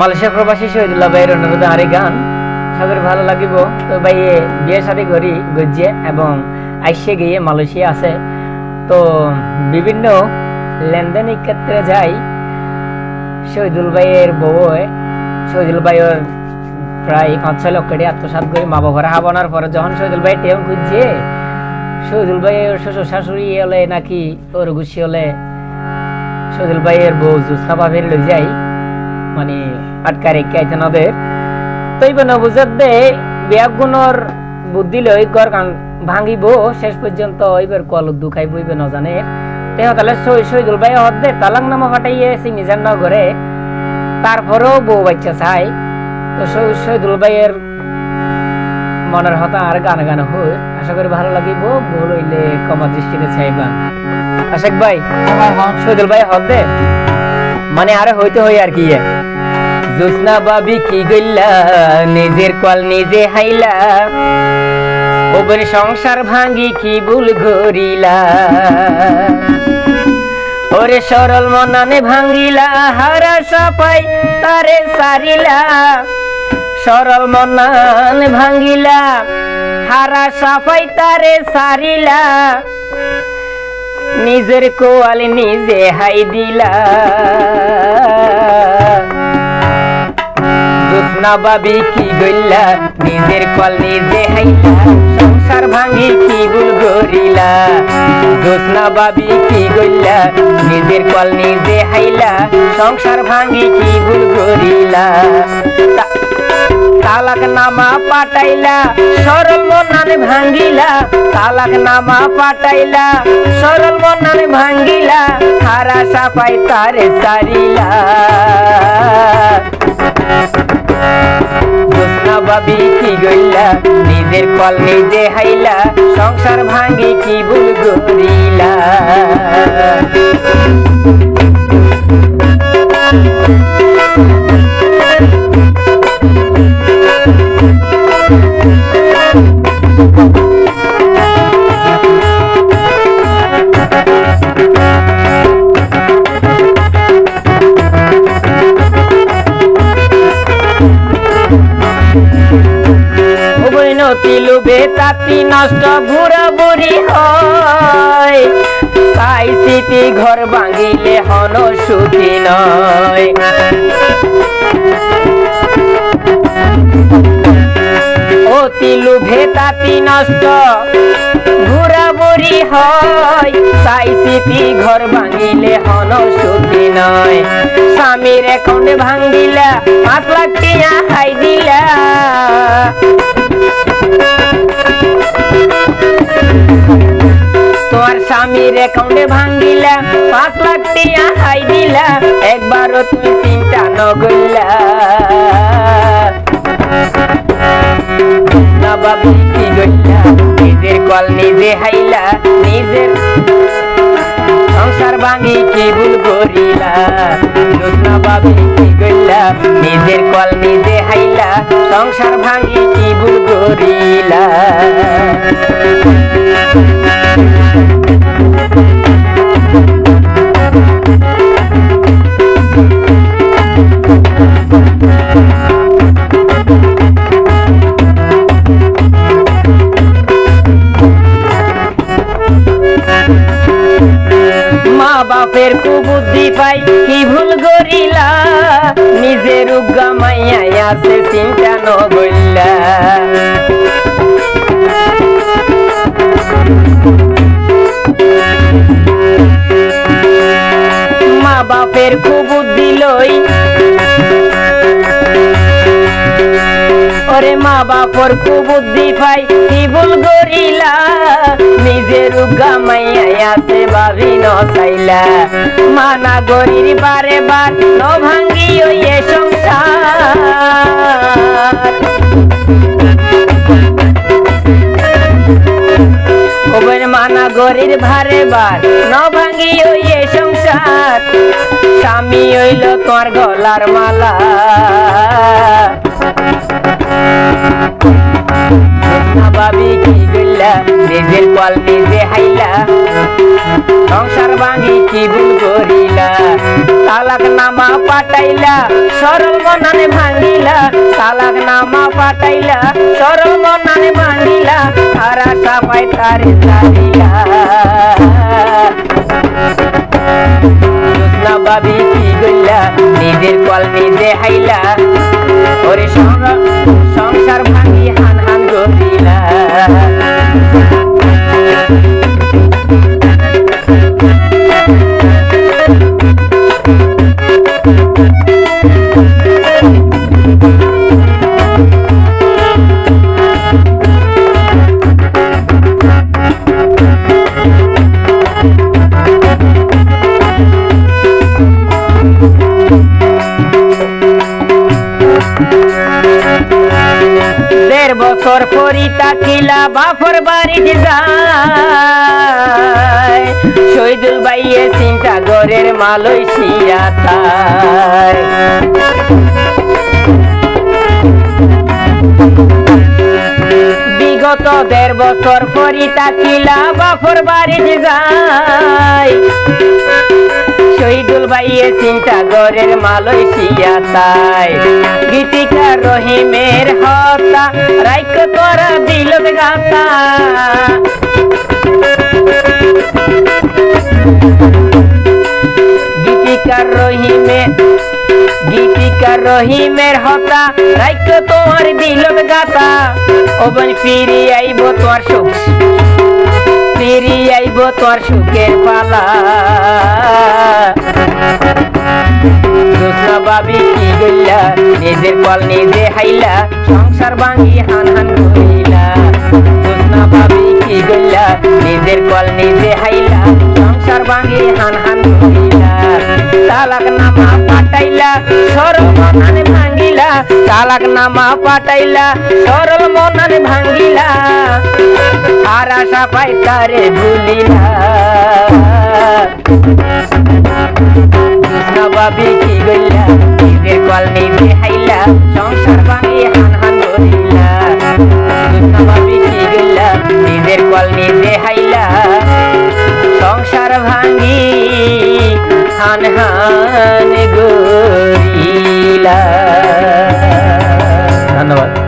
Malaysia প্রবাসী শহীদুল্লাহ ভাইয়ের অনুরোধ আরে গান। সবের ভালো লাগিব। তো ভাই বিয়ে শাদী করি গজিয়ে এবং আইসে গিয়ে মালয়েশিয়া আছে। তো বিভিন্ন লেনদেনের ক্ষেত্রে যাই, শহীদুল ভাইয়ের বউ শহীদুল ভাইয়ের প্রায় পাঁচ, ছয় লক্ষ টাকা আত্মসাত করে মা বাবার হাবানোর পরে যখন শহীদুল ভাই টেম খুঁজছে, শহীদুল ভাইয়ের শ্বশুর শাশুড়ি হলে নাকি ওর গুছি হলে শহীদুল ভাইয়ের বউ জুসনা ভাবের লই যাই। মানে আটকা রেখে আইতেন ওদের তৈব না বুঝার দে বিয়াগুণর বুদ্ধি লই গর ভাঙিব। শেষ পর্যন্ত ওইবার কল দুখাই বইবে ন জানে তেহ তাহলে সই শহীদুল ভাই হদ্দে তালাং নামা ফাটাইয়ে সিমিজান ন করে তারপরেও বউ বাচ্চা চাই। তো শহীদ শহীদুল ভাইয়ের মনের হতা আর গান গান হই আশা করি ভালো লাগিব। ভুল হইলে কমা দৃষ্টিতে চাইবা। আশেক ভাই শহীদুল ভাই হদ্দে মানে আরে হইতে হই আর কি। জোসনা বাবি কি গইলা? নিজের কল নিজে হাইলা। ওপর সংসার ভাঙ্গি কি ভুল গরিলা ওরে সরল মনানে ভাঙ্গিলা, হারা সাপাই তারে সারিলা। সরল মনান ভাঙ্গিলা, হারা সাফাই তারে সারিলা। নিজের কোয়াল নিজে হাই দিলা। জোসনা বাবি কি গইলা নিজের কল নিজে হাইলা। সংসার ভাঙি কি ভুল গরিলা জোসনা বাবি কি গইলা নিজের কল নিজে হাইলা। সংসার ভাঙি কি ভুল গরিলা তালাক নামা পাটাইলা সরল মনানে ভাঙ্গিলা। তালাক নামা পাটাইলা সরল মনানে ভাঙ্গিলা। হারা সাপাই তারে সারিলা। নিজের কল নিজে হাইলা সংসার ভাঙ্গি কি ভুল গরিলা তাতি নষ্ট বুড়া বুড়ি হয়। তাই স্মৃতি ঘর ভাঙিলে হন সুখী নয়। অতি লোভে তাতি নষ্ট ঘুরা বুড়ি হয়। তাই স্মৃতি ঘর ভাঙিলে হন সুখী নয়। স্বামীর অ্যাকাউন্টে ভাঙ্গিলা পাঁচ লাখ টিয়া খাই দিলা। স্বামীর অ্যাকাউন্টে ভাঙ্গিলা, পাঁচ লাখ টিয়া খাই দিলা, একবারও তুমি চিন্তা নগইলা। বাবি কি গইলা নিজের কল নিজে হাইলা, নিজের সংসার ভাঙি কি ভুল করিলা। জোসনা বাবি কি গইলা নিজের কল নিজে হাইলা, সংসার ভাঙি কি ভুল করিলা। বাপের কুবুদ্ধি পাই, কি ভুল গরিলা নিজের উগা মাইয়া আছে চিন্তা ন গইলা মা বাপের কুবুদ্ধি লই ওরে মা বাপর কুবুদ্ধি পাই কি ভুল গরিলা নিজের উগা মাইয়া আছে ভাবি ন চাইলা মানা গরির বারে বার ন ভাঙ্গি ওই মানা গরির ভারে বার ন ভাঙ্গি ওই সংসার। স্বামী হইল তোমার গলার মালা। না কল নিজে হাইলা, সংসার ভাঙি কি ভুল করিলা, তালাক নামা পাঠাইলা, সরল মনানে ভাঙিলা, তালাক নামা পাঠাইলা, সরল মনানে ভাঙিলা, আর আশা পাই তারে তারিলা জোৎস্না ভাবি কি গইলা নিজের কল নিজে হাইলা ওরে সংসার ভাঙি হান হান গরিলা পরি তাকিলা বাফর বাড়িতে যায়। শহীদুল বাইয়ে চিন্তা মালয়েশিয়া তাই বিগত দেড় বছর পরি কিলা বাফর বাড়িতে যায়। ভাইয়ে চিন্তা ঘরের মালয়েশিয়া তাই। গীতিকা রহিমের হতা রাইক তোরা দিল গাতা গীতিকার রহিমে গীতিকার রহিমের হতা রাইক তোমার দিল গাতা ওবন ফিরি আইব তোমার সুখ। ফিরি আইব তোর সুখের পালা। বাবি কি গইলা, নিজের কল নিজে হাইলা, সংসার ভাঙি হান হান কইলা। জোসনা বাবি কি গইলা, নিজের কল নিজে হাইলা, সংসার ভাঙি হান হান কইলা। তালাক নামা পাঠাইলা, সরল মনানে ভাঙ্গিলা। তালাক নামা পাঠাইলা, সরল মনানে ভাঙ্গিলা। আর আশা পাই তারে ভুলিলা। ভাবি কি গইলা নিজের কল নিজে হাইলা, সংসার ভাঙি হান হান ধরিলা। ভাবি গইলা নিজের কল নিজে হাইলা, সংসার ভাঙি হান হান গরিলা ধন্যবাদ।